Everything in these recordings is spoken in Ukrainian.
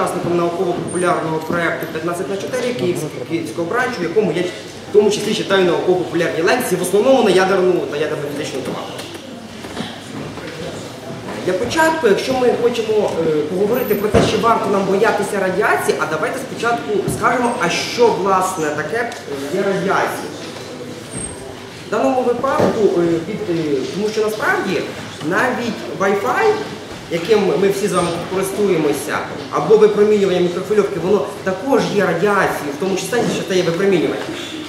учасником науково-популярного проєкту 15 на 4 Київського, бранчу, в якому я в тому числі читаю науково-популярні лекції, в основному на ядерну та ядерну фізичну тематику. Для початку, якщо ми хочемо е, поговорити про те, чи варто нам боятися радіації, а давайте спочатку скажемо, а що власне таке е, є радіація. В даному випадку, е, тому що насправді навіть Wi-Fi, яким ми всі з вами користуємося, або випромінювання мікрохвильовки, воно також є радіацією, в тому числі, що це є випромінювання.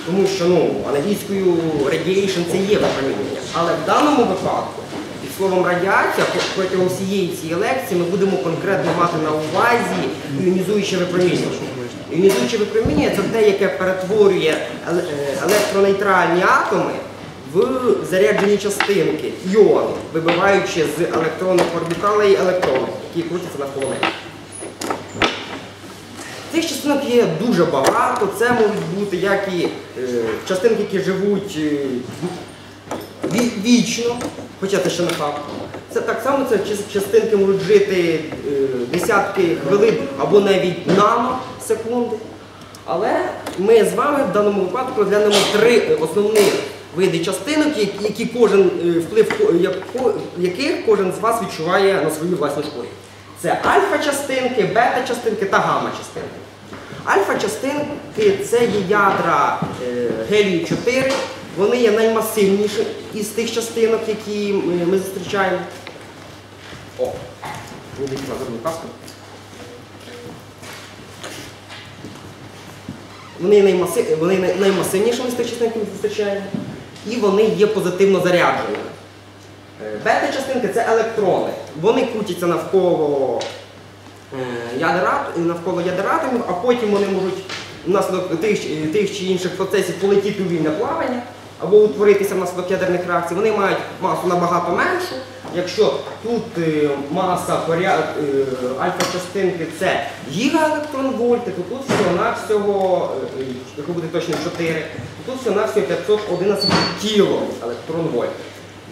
Тому що ну, англійською radiation це є випромінювання. Але в даному випадку, під словом радіація, протягом всієї цієї лекції ми будемо конкретно мати на увазі іонізуюче випромінювання. Іонізуюче випромінювання це те, яке перетворює е, електронейтральні атоми в заряджені частинки, іони, вибиваючи з електронних орбіталей електрони, які крутяться навколо неї. Цих частинок є дуже багато. Це можуть бути як і е, частинки, які живуть е, ві- вічно, хоча це ще не факт. Це так само це частинки можуть жити е, десятки хвилин або навіть наносекунди. Але ми з вами в даному випадку розглянемо три основних види частинок, які, кожен е, вплив яких кожен з вас відчуває на своїй власній шкурі. Це альфа-частинки, бета-частинки та гамма-частинки. Альфа-частинки це є ядра е, гелію 4. Вони є наймасивніші із тих частинок, які ми, зустрічаємо. О, буде лазерну каску. Вони, наймасивнішими з тих частинок, які ми зустрічаємо. І вони є позитивно зарядженими. Е, Бета-частинки це електрони. Вони крутяться навколо е, навколо ядер атомів, а потім вони можуть внаслідок тих, тих чи інших процесів полетіти у вільне плавання або утворитися внаслідок ядерних реакцій. Вони мають масу набагато меншу. Якщо тут е, маса е, альфа-частинки це гігаелектронвольти, то тут всього-навсього, якщо буде точно 4, то тут всього-навсього 511 кіло електронвольтів.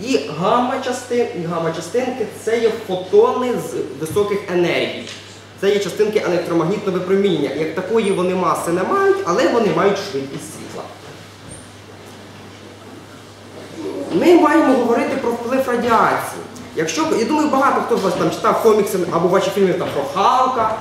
І гамма-частин, і гамма-частинки це є фотони з високих енергій. Це є частинки електромагнітного випромінення. Як такої вони маси не мають, але вони мають швидкість світла. Ми маємо говорити про вплив радіації. Якщо, я думаю, багато хто з вас там читав комікси або бачив фільми там, про Халка,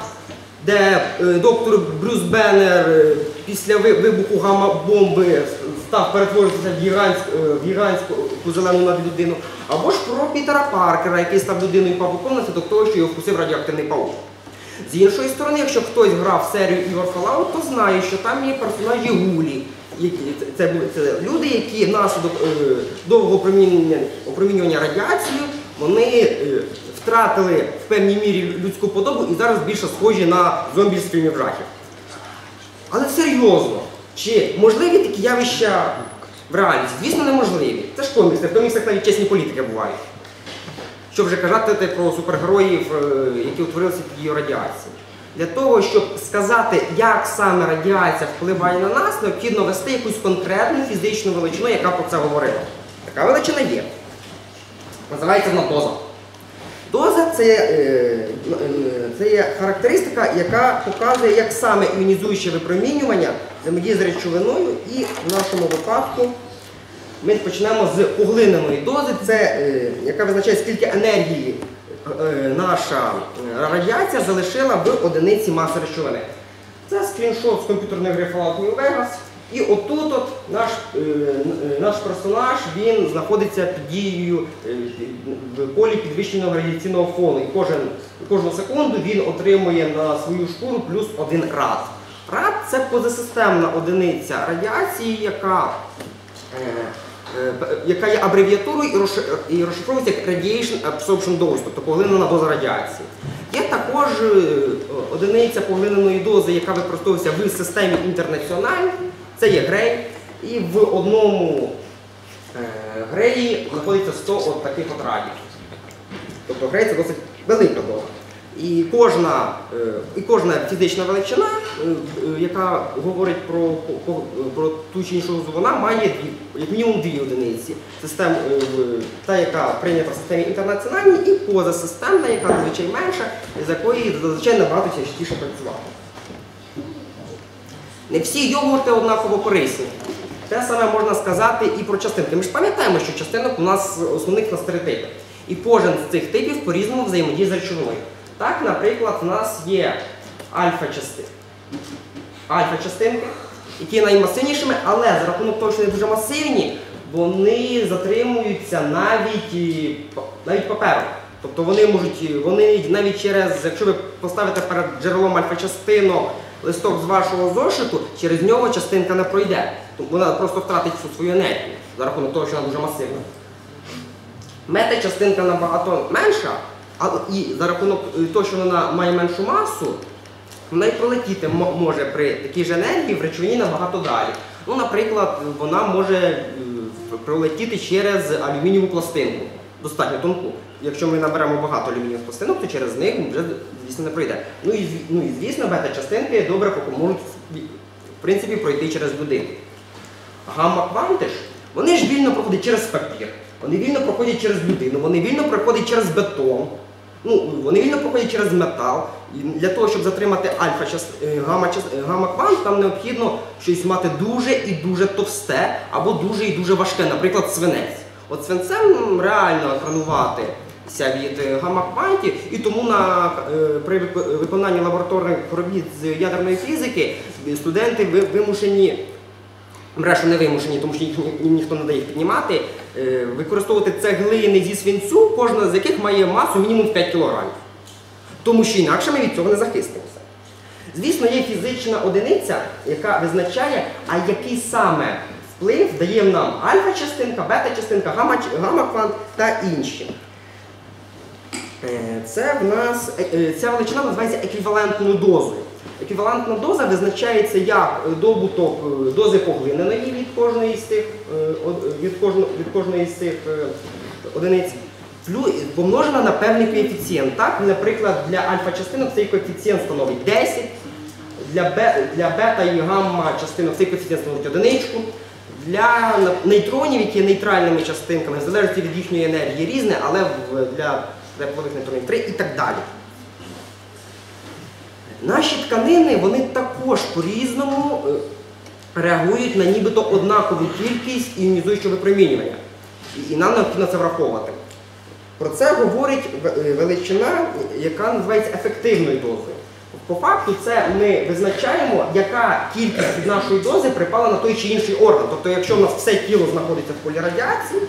де е, доктор Брюс Беннер е, після вибуху гамма-бомби став перетворюватися в гігантську, е, в гігантську зелену надлюдину, або ж про Пітера Паркера, який став людиною павуком наслідок того, що його вкусив радіоактивний паук. З іншої сторони, якщо хтось грав в серію ігор Fallout, то знає, що там є персонажі гулі. Які, це, були- це люди, які внаслідок е, довгого опромінювання, опромінювання радіацією, вони е, втратили в певній мірі людську подобу і зараз більше схожі на зомбі з фільмів жахів. Але серйозно, чи можливі такі явища в реальності? Звісно, неможливі. Це ж комікси, в коміксах навіть чесні політики бувають. Що вже казати про супергероїв, е, які утворилися під її радіацією. Для того, щоб сказати, як саме радіація впливає на нас, необхідно ввести якусь конкретну фізичну величину, яка про це говорила. Така величина є. Називається вона доза. Доза це, є, е, е, це є характеристика, яка показує, як саме іонізуюче випромінювання взаємодіє з речовиною, і в нашому випадку ми почнемо з поглиненої дози, це, е, яка визначає, скільки енергії наша радіація залишила в одиниці маси речовини. Це скріншот з комп'ютерної гри Fallout Vegas. І отут от наш, е, е, наш персонаж він знаходиться під дією е, в полі підвищеного радіаційного фону. І кожен, кожну секунду він отримує на свою шкуру плюс один рад. Рад це позасистемна одиниця радіації, яка яка є абревіатурою і розши- і розшифровується як Radiation Absorption Dose, тобто поглинена доза радіації. Є також одиниця поглиненої дози, яка використовується в системі інтернаціональ, це є грей, і в одному е, греї знаходиться 100 от таких от радів. Тобто грей це досить велика доза. І кожна, е, і кожна фізична величина, е, яка говорить про, про ту чи іншу дозу, вона має як мінімум дві одиниці. Систем, та, яка прийнята в системі інтернаціональній, і позасистемна, яка зазвичай менша, з якої зазвичай набагато тяжкіше працювати. Не всі йогурти однаково корисні. Те саме можна сказати і про частинки. Ми ж пам'ятаємо, що частинок у нас основних на три типи. І кожен з цих типів по-різному взаємодіє з речовиною. Так, наприклад, у нас є альфа-частинки. Альфа-частинки, які наймасивнішими, але за рахунок того, що вони дуже масивні, вони затримуються навіть, навіть папером. Тобто вони можуть, вони навіть через, якщо ви поставите перед джерелом альфа-частинок листок з вашого зошиту, через нього частинка не пройде. Вона просто втратить всю свою енергію за рахунок того, що вона дуже масивна. Мета-частинка набагато менша, але і за рахунок е, того, що вона має меншу масу, вона й пролетіти може при такій ж енергії в речовині набагато далі. Ну, наприклад, вона може е, пролетіти через алюмінієву пластинку, достатньо тонку. Якщо ми наберемо багато алюмінієвих пластинок, то через них вже, звісно, не пройде. Ну і, ну, і звісно, бета-частинки добре можуть в принципі пройти через людину. Гамма-кванти ж, вони ж вільно проходять через папір, вони вільно проходять через людину, вони вільно проходять через бетон, ну, вони вільно проходять через метал. І для того, щоб затримати альфа гамма-квант, там необхідно щось мати дуже і дуже товсте або дуже і дуже важке, наприклад, свинець. От свинцем реально тренуватися від е, гамма-квантів, і тому на, е, при виконанні лабораторних робіт з ядерної фізики студенти вимушені Мрешу не вимушені, тому що їх ні- ні- ніхто не дає їх піднімати. е, Використовувати цеглини зі свинцю, кожна з яких має масу мінімум 5 кг. Тому що інакше ми від цього не захистимося. Звісно, є фізична одиниця, яка визначає, а який саме вплив дає нам альфа-частинка, бета-частинка, гамма- гамма-квант та інші. Е, Це в нас е, е, ця величина називається еквівалентною дозою. Еквівалентна доза визначається як добуток дози поглиненої від кожної з цих від від кожної з цих одиниць. Помножена на певний коефіцієнт. Так, наприклад, для альфа-частинок цей коефіцієнт становить 10, для, для бета і гамма частинок цей коефіцієнт становить одиничку. Для нейтронів, які є нейтральними частинками, в залежності від їхньої енергії різне, але для теплових нейтронів 3 і так далі. Наші тканини вони також по-різному е, реагують на нібито однакову кількість іонізуючого випромінювання. І, нам необхідно це враховувати. Про це говорить е, величина, яка називається ефективною дозою. По факту, це ми визначаємо, яка кількість від нашої дози припала на той чи інший орган. Тобто, якщо в нас все тіло знаходиться в полі радіації,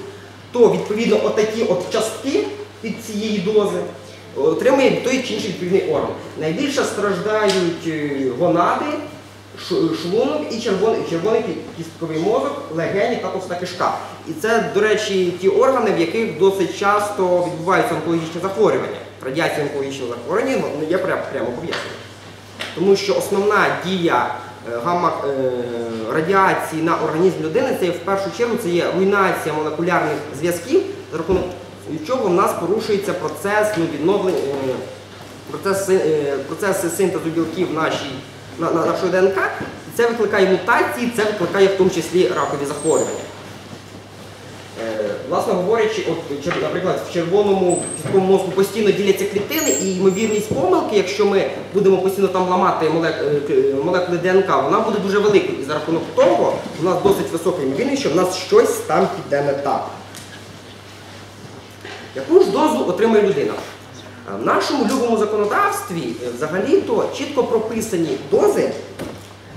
то відповідно отакі от частки від цієї дози отримує той чи інший відповідний орган. Найбільше страждають е, гонади, шлунок і червоний, червоний кістковий мозок, легені та товста кишка. І це, до речі, ті органи, в яких досить часто відбуваються онкологічні захворювання. Радіація онкологічного захворювання є прямо, пов'язані. Тому що основна дія е, гамма е, радіації на організм людини це в першу чергу руйнація молекулярних зв'язків, за рахунок чого в нас порушується процес ну, відновлення, е, процес, процеси синтезу білків нашої ДНК. Це викликає мутації, це викликає в тому числі ракові захворювання. Власне говорячи, от, наприклад, в червоному кістковому мозку постійно діляться клітини, і ймовірність помилки, якщо ми будемо постійно там ламати е, молекули ДНК, вона буде дуже великою. І за рахунок того у нас досить висока ймовірність, що в нас щось там піде не так. Яку ж дозу отримає людина? Е, В нашому любому законодавстві е, взагалі-то чітко прописані дози,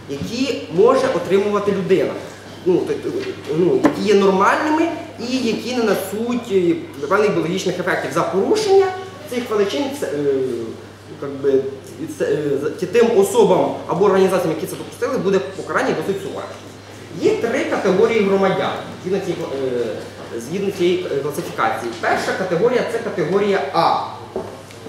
які може отримувати людина. Ну, ну, які є нормальними і які не несуть е, певних біологічних ефектів. За порушення цих величин е, е, тим особам або організаціям, які це допустили, буде покарання досить суворе. Є три категорії громадян згідно цієї, класифікації. Перша категорія це категорія А.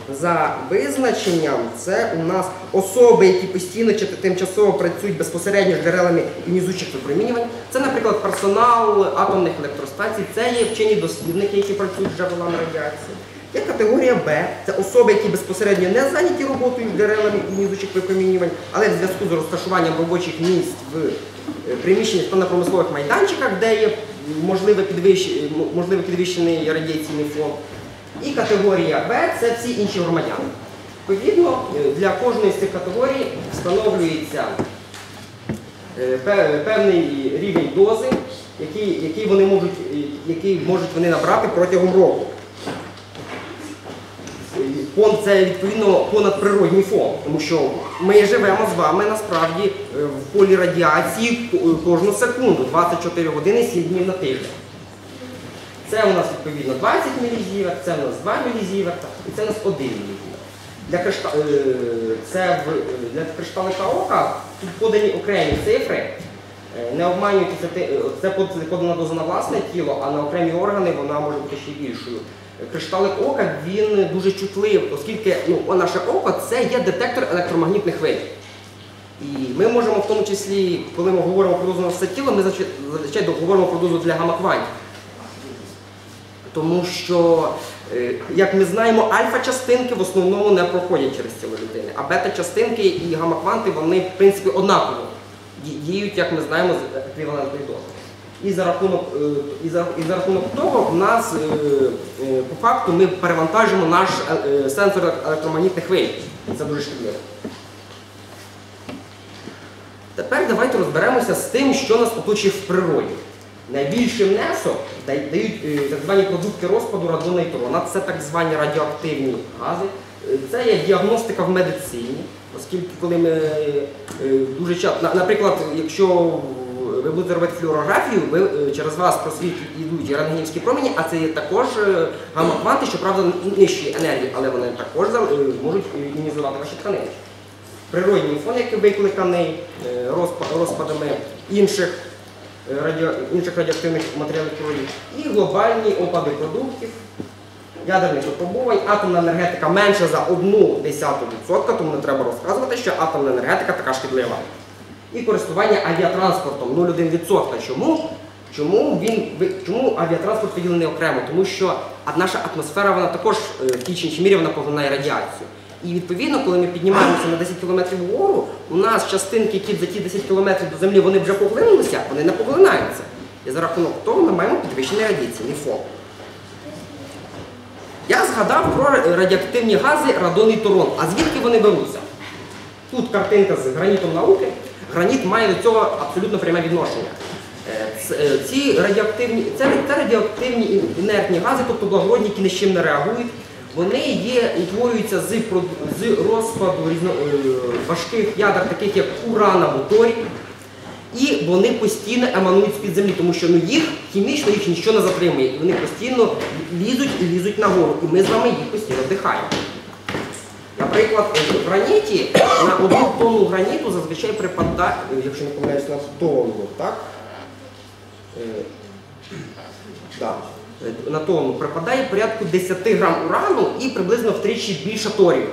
За визначенням, це у нас особи, які постійно чи тимчасово працюють безпосередньо з джерелами іонізуючих випромінювань. Це, наприклад, персонал атомних електростанцій, це є вчені дослідники, які працюють з джерелами радіації. Є категорія Б, це особи, які безпосередньо не зайняті роботою з джерелами іонізуючих випромінювань, але в зв'язку з розташуванням робочих місць в е, приміщеннях та на промислових майданчиках, де є можливе підвищений радіаційний фон. І категорія Б це всі інші громадяни. Відповідно, е, для кожної з цих категорій встановлюється е, певний рівень дози, який, вони можуть, е, який можуть вони набрати протягом року. Це відповідно понадприродній фон, тому що ми живемо з вами насправді в полі радіації кожну секунду, 24 години 7 днів на тиждень. Це у нас відповідно 20 мілізіверт, це у нас 2 мілізіверта і це у нас 1 мілізіверт. Е, для кришталика ока тут подані окремі цифри. Е, Не обманюйтеся, е, це подана доза на власне тіло, а на окремі органи вона може бути ще більшою. Кришталик ока він дуже чутливий, оскільки ну, наше око це є детектор електромагнітних хвиль. І ми можемо в тому числі, коли ми говоримо про дозу на все тіло, ми говоримо про дозу для гамма-квантів. Тому що, е, як ми знаємо, альфа-частинки в основному не проходять через тіло людини, а бета-частинки і гамма-кванти, вони в принципі однаково діють, як ми знаємо, з еквівалентної дози. І за рахунок, е, і за, і за рахунок того в нас е, по факту ми перевантажимо наш сенсор електромагнітних хвиль. Це дуже шкідливо. Тепер давайте розберемося з тим, що нас оточує в природі. Найбільший внесок дають е, так звані продукти розпаду радона і. Це так звані радіоактивні гази. Е, Це є діагностика в медицині, оскільки коли ми е, дуже часто, наприклад, якщо ви будете робити флюорографію, ви, через вас просвітлюють йдуть рентгенівські промені, а це є також гамма-кванти, що правда нижчої енергії, але вони також можуть іонізувати ваші тканини природній фон, який викликаний розпадами інших, радіо, інших радіоактивних матеріалів природі, і глобальні опади продуктів, ядерних випробувань, атомна енергетика менше за 1,1%, тому не треба розказувати, що атомна енергетика така шкідлива. І користування авіатранспортом 0,1%. Чому? Чому, він, чому авіатранспорт виділений окремо? Тому що наша атмосфера вона також е, в тій чи іншій мірі вона поглинає радіацію. І відповідно, коли ми піднімаємося на 10 км вгору, у нас частинки, які за ті 10 км до землі вони вже поглинулися, вони не поглинаються. І за рахунок того ми маємо підвищений радіаційний фон. Я згадав про радіоактивні гази радон і торон. А звідки вони беруться? Тут картинка з гранітом науки. Граніт має до цього абсолютно пряме відношення. Е, е, Ці радіоактивні, це радіоактивні інертні гази, тобто благородні, які ні з чим не реагують. Вони є, утворюються з, з розпаду різно, е, важких ядер, таких як уран або торій. І вони постійно еманують з-під землі, тому що ну, їх хімічно їх нічого не затримує. І вони постійно лізуть і лізуть нагору. І ми з вами їх постійно вдихаємо. Наприклад, в граніті на одну тонну граніту зазвичай припадає, е, якщо не помиляюсь, на тонну, так? Е, да. На тонну припадає порядку 10 грам урану і приблизно втричі більше торію.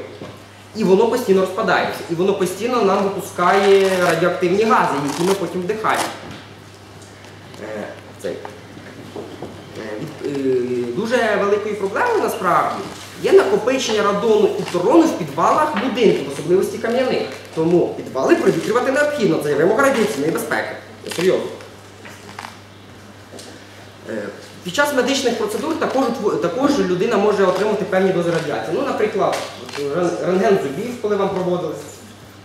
І воно постійно розпадається. І воно постійно нам випускає радіоактивні гази, які ми потім вдихаємо. Е. Е, е, Дуже великою проблемою насправді є накопичення радону і торону в підвалах будинків, в особливості кам'яних. Тому підвали провітрювати необхідно, це є вимога радіаційної безпеки. Серйозно. Е, Під час медичних процедур також, також людина може отримати певні дози радіації. Ну, наприклад, рен- рентген зубів, коли вам проводили,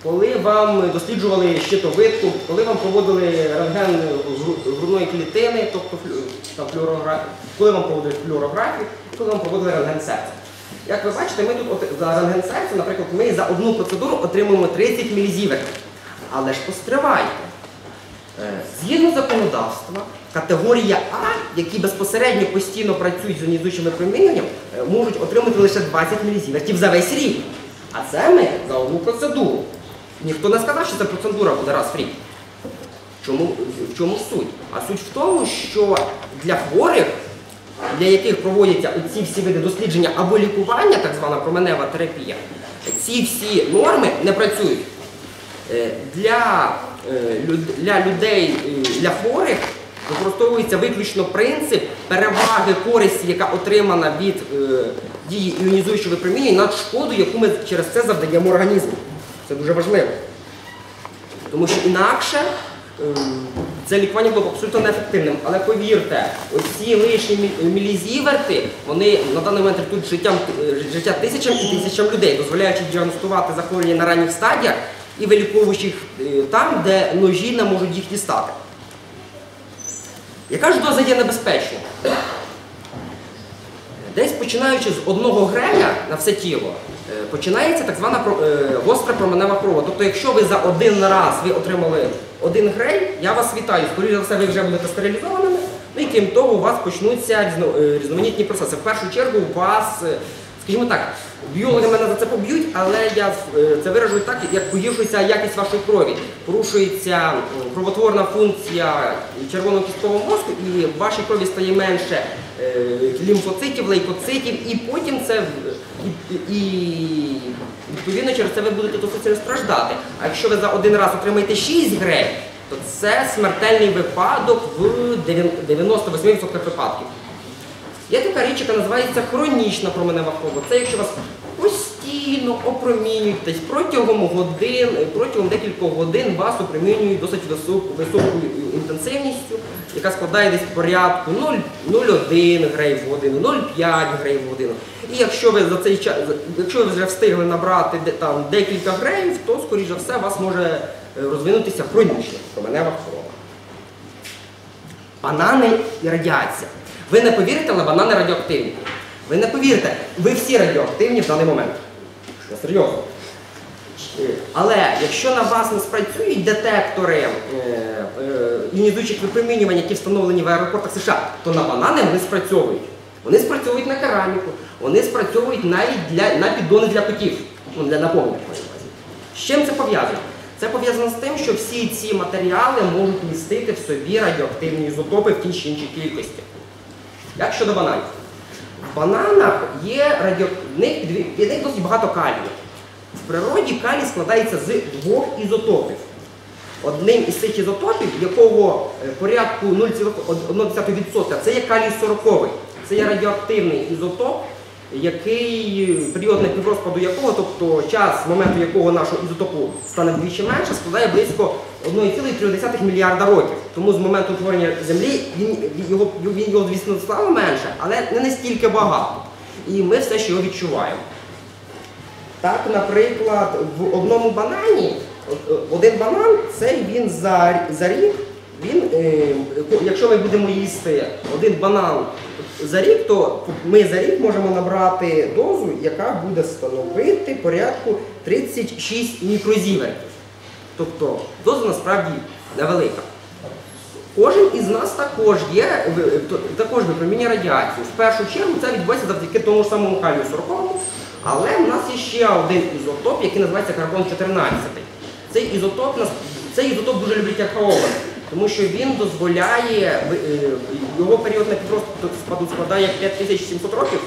коли вам досліджували щитовидку, коли вам проводили рентген гру- грудної клітини, тобто там, коли вам проводили флюорографію, коли вам проводили рентген серця. Як ви бачите, ми тут за рентген серця, наприклад, ми за одну процедуру отримуємо 30 мілізівертів. Але ж постривайте. Е, Згідно законодавства, категорія А, які безпосередньо постійно працюють з іонізуючим випромінюванням, е, можуть отримати лише 20 мілізівертів за весь рік. А це ми за одну процедуру. Ніхто не сказав, що ця процедура буде раз в рік. Чому, в чому суть? А суть в тому, що для хворих, для яких проводяться ці всі види дослідження або лікування, так звана променева терапія, ці всі норми не працюють. Е, Для, е, для людей, для хворих використовується виключно принцип переваги користі, яка отримана від е, дії іонізуючого випромінювання над шкоду, яку ми через це завдаємо організму. Це дуже важливо. Тому що інакше е, це лікування було б абсолютно неефективним. Але повірте, оці лишні мілізіверти, вони на даний момент рятують життям, е, життя тисячам і тисячам людей, дозволяючи діагностувати захворювання на ранніх стадіях і виліковуючи їх там, де ножі не можуть їх дістати. Яка ж доза є небезпечна? Десь починаючи з одного греля на все тіло, е, починається так звана е, гостра променева хвороба. Тобто, якщо ви за один раз ви отримали один грель, я вас вітаю. Скоріше за все, ви вже будете стерилізованими. Ну і крім того, у вас почнуться е, різноманітні процеси. В першу чергу у вас, скажімо так, біологи мене за це поб'ють, але я е, це виражу так, як погіршується якість вашої крові, порушується кровотворна функція червоного кісткового мозку, і в вашій крові стає менше е, лімфоцитів, лейкоцитів, і потім це і, відповідно через це ви будете досить страждати. А якщо ви за один раз отримаєте 6 грей, то це смертельний випадок в 98% випадків. Є така річ, яка називається хронічна променева хвороба. Це якщо вас постійно опромінюють десь протягом годин, протягом декількох годин вас опромінюють досить високою інтенсивністю, яка складає десь порядку 0,1 грей в годину, 0,5 грей в годину. І якщо ви за цей час, якщо ви вже встигли набрати там декілька греїв, то скоріш за все у вас може е, розвинутися хронічна променева хвороба. Банани і радіація. Ви не повірите, але банани радіоактивні. Ви не повірите, ви всі радіоактивні в даний момент. Що серйозно. Е, Але якщо на вас не спрацюють детектори е, е, іонізуючих випромінювань, які встановлені в аеропортах США, то на банани вони спрацьовують. Вони спрацьовують на кераміку, вони спрацьовують навіть для, на піддони для котів, ну, для наповнення. З чим це пов'язано? Це пов'язано з тим, що всі ці матеріали можуть містити в собі радіоактивні ізотопи в тій чи іншій кількості. Як щодо бананів? В бананах є радіо... в них, досить багато калію. В природі калій складається з двох ізотопів. Одним із цих ізотопів, якого е, порядку 0,1% це є калій 40. Це є радіоактивний ізотоп, який е, період напіврозпаду якого, тобто час моменту якого нашого ізотопу стане вдвічі менше, складає близько 1,3 мільярда років. Тому з моменту утворення Землі він його, він його звісно, стало менше, але не настільки багато. І ми все ще його відчуваємо. Так, наприклад, в одному банані, е, один банан, цей він за, за рік, він, е, якщо ми будемо їсти один банан за рік, то ми за рік можемо набрати дозу, яка буде становити порядку 36 мікрозівертів. Тобто доза насправді невелика. Кожен із нас також є, також випромінює радіацію. В першу чергу це відбувається завдяки тому ж самому калію 40 але в нас є ще один ізотоп, який називається карбон 14. Цей ізотоп, цей ізотоп дуже люблять археологи, тому що він дозволяє, е, його період на підросту складає 5700 років,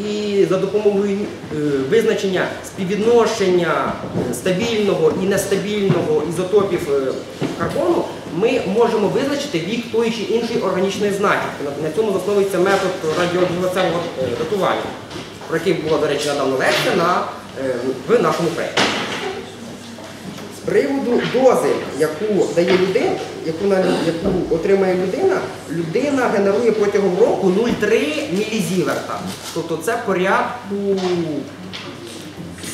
і за допомогою е, визначення співвідношення е, стабільного і нестабільного ізотопів е, карбону ми можемо визначити вік тої чи іншої органічної знахідки. На- цьому засновується метод радіоглицевого е, датування, про який була, до речі, надавно лекція в нашому проєкті. З приводу дози, яку дає людина, яку, яку отримає людина, людина генерує протягом року 0,3 мілізіверта. Тобто це порядку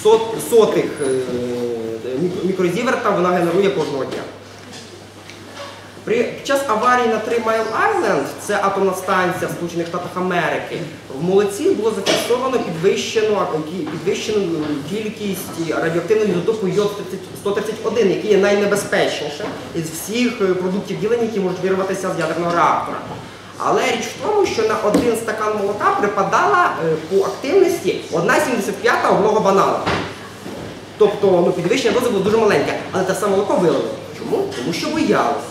сот, сотих е, мікрозіверта вона генерує кожного дня. При під час аварії на Три Майл Айленд, це атомна станція в Сполучених Штатах Америки, в молоці було зафіксовано підвищену, підвищену кількість радіоактивного ізотопу йод 131, який є найнебезпечнішим із всіх е, продуктів ділення, які можуть вирватися з ядерного реактора. Але річ в тому, що на один стакан молока припадала е, по активності 1,75 одного банана. Тобто ну, підвищення дози було дуже маленьке, але те саме молоко вилили. Чому? Тому що боялися.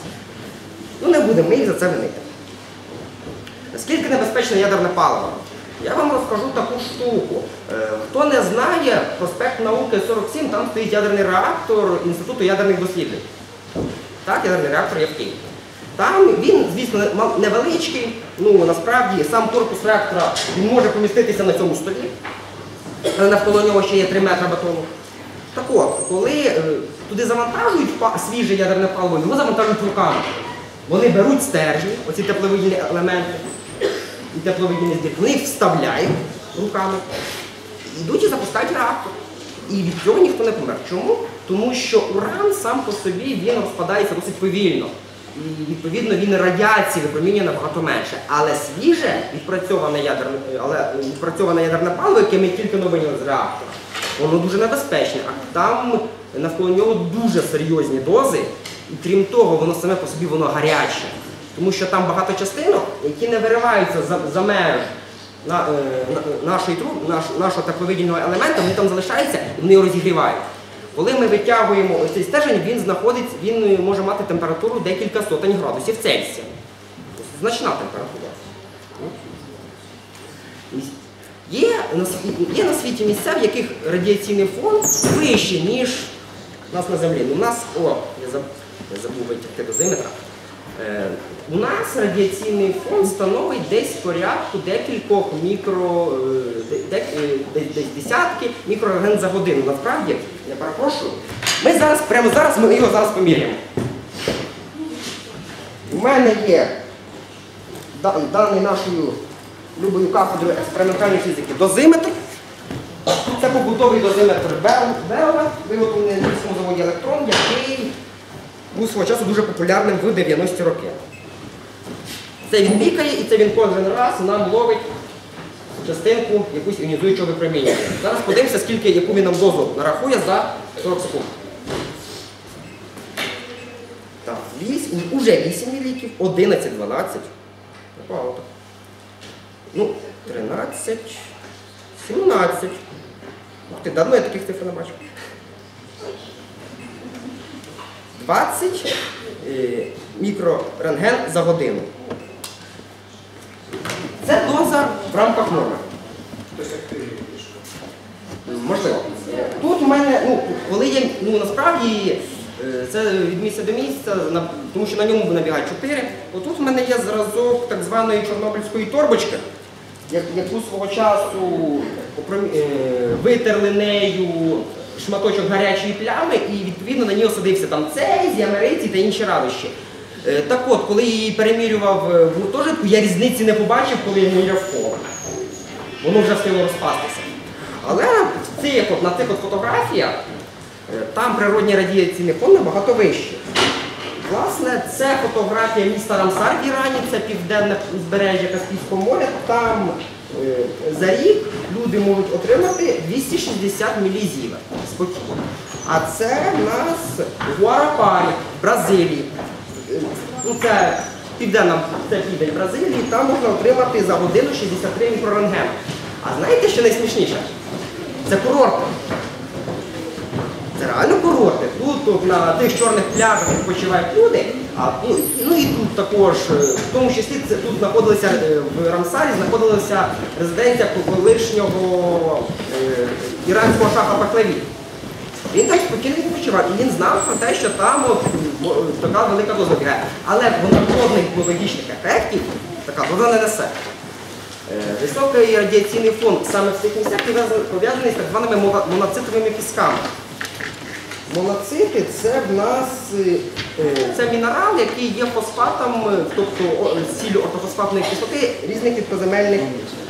Ну не будемо ми їх за це винити. Наскільки небезпечне ядерне паливо? Я вам розкажу таку штуку. Е, Хто не знає, проспект науки 47, там стоїть ядерний реактор Інституту ядерних досліджень. Так, ядерний реактор є в Києві. Там він, звісно, невеличкий, ну насправді сам корпус реактора він може поміститися на цьому столі. Але навколо нього ще є 3 метри бетону. Так от, коли е, туди завантажують свіже ядерне паливо, його завантажують руками. Вони беруть стержні, оці тепловидільні елементи і тепловидільні збірки, вони їх вставляють руками, йдуть і запускають реактор. І від цього ніхто не помер. Чому? Тому що уран сам по собі він розпадається досить повільно. І відповідно він радіації випромінює набагато менше. Але свіже відпрацьоване ядерне, але відпрацьоване ядерне паливо, яке ми тільки новиняли з реактора, воно дуже небезпечне. А там навколо нього дуже серйозні дози, і крім того, воно саме по собі воно гаряче. Тому що там багато частинок, які не вириваються за, за меж на, е, на- нашої труб, наш, нашого тепловидільного елемента, вони там залишаються і вони його розігрівають. Коли ми витягуємо ось цей стержень, він знаходиться, він е, може мати температуру декілька сотень градусів Цельсія. Значна температура. Є на, сві- є на світі місця, в яких радіаційний фон вищий, ніж у нас на землі. Ну, у нас, о, я забув, забув витягти дозиметра. Е, у нас радіаційний фон становить десь порядку декількох мікро, е, е, десь, десятки мікрорентген за годину. Насправді, я перепрошую. Ми зараз, прямо зараз, ми його зараз поміряємо. У мене є даний нашою любою кафедрою експериментальної фізики дозиметр. Це побутовий дозиметр Беова, виготовлений на заводі електрон, який був свого часу дуже популярним в 90-ті роки. Це він бікає і це він кожен раз нам ловить частинку якусь іонізуючого випромінювання. Зараз подивимося, скільки, яку він нам дозу нарахує за 40 секунд. Так, 8, уже 8 мл, 11, 12. Непогано. Ну, 13, 17. Ух ти, давно я таких цифр не бачив. 20 е, мікрорентген за годину. Це доза в рамках норми. Можливо. Тут в мене, ну, коли є, ну насправді е, це від місця до місця, тому що на ньому набігають 4, то тут в мене є зразок так званої чорнобильської торбочки, яку свого часу е, витерли нею шматочок гарячої плями і відповідно на ній осадився там цезій, америці та інші радощі. Е, Так от, коли я її перемірював е, в гуртожитку, я різниці не побачив, коли я міряв фон. Воно вже встигло розпастися. Але цих, от, на цих от фотографіях е, там природній радіаційний фон набагато вищий. Власне, це фотографія міста Рамсар в Ірані, це південне узбережжя Каспійського моря. Там за рік люди можуть отримати 260 мілізіва спокійно. А це в нас Гуарапарі Бразилії. Е, Ну, це південна, південь Бразилії, там можна отримати за годину 63 мікрорентгени. А знаєте, що найсмішніше? Це курорти. Це реально курорти. Тут, тут на тих чорних пляжах відпочивають люди, а ну, ну і тут також, е, в тому числі це тут знаходилися е, в Рамсарі, знаходилася резиденція колишнього е, іранського шаха Пахлаві. Він там спокійно відпочивав, і він знав про те, що там от, така велика доза бігає. Але вона жодних біологічних ефектів така доза не несе. Е, Високий радіаційний фон саме в цих місцях пов'язаний з так званими моноцитовими пісками. Моноцити це в нас е, е, це мінерал, який є фосфатом, е, тобто сіллю ортофосфатної кислоти різних рідкоземельних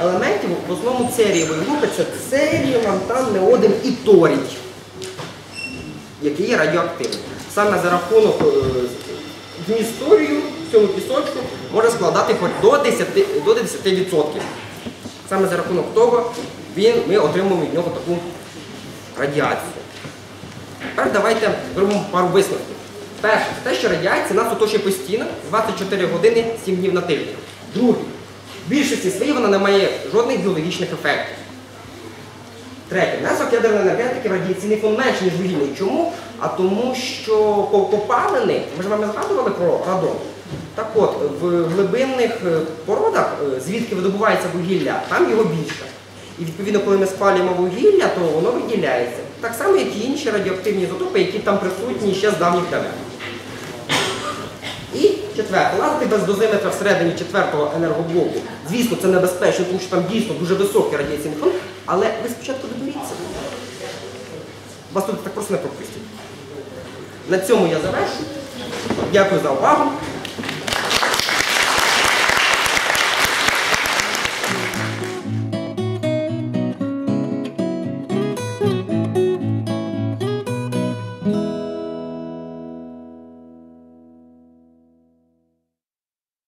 елементів. В основному церієвої групи це церій, лантан, неодим і торій, який є радіоактивний. Саме за рахунок е, вміст торію в цьому пісочку може складати хоч до 10%. До 10%. Саме за рахунок того ми отримуємо від нього таку радіацію. Тепер давайте зробимо пару висновків. Перше, те, що радіація нас оточує постійно 24 години 7 днів на тиждень. Друге, в більшості своїй вона не має жодних біологічних ефектів. Третє, внесок ядерної енергетики в радіаційний фон менше, ніж вугільний. Чому? А тому, що ко- копалини, ми ж вами згадували про радон. Так от, в глибинних е, породах, е, звідки видобувається вугілля, там його більше. І відповідно, коли ми спалюємо вугілля, то воно виділяється. Так само, як і інші радіоактивні ізотопи, які там присутні ще з давніх давен. І четверте. Лазити без дозиметра всередині четвертого енергоблоку. Звісно, це небезпечно, тому що там дійсно дуже високий радіаційний фон, але ви спочатку доберіться. Вас тут так просто не пропустять. На цьому я завершу. Дякую за увагу.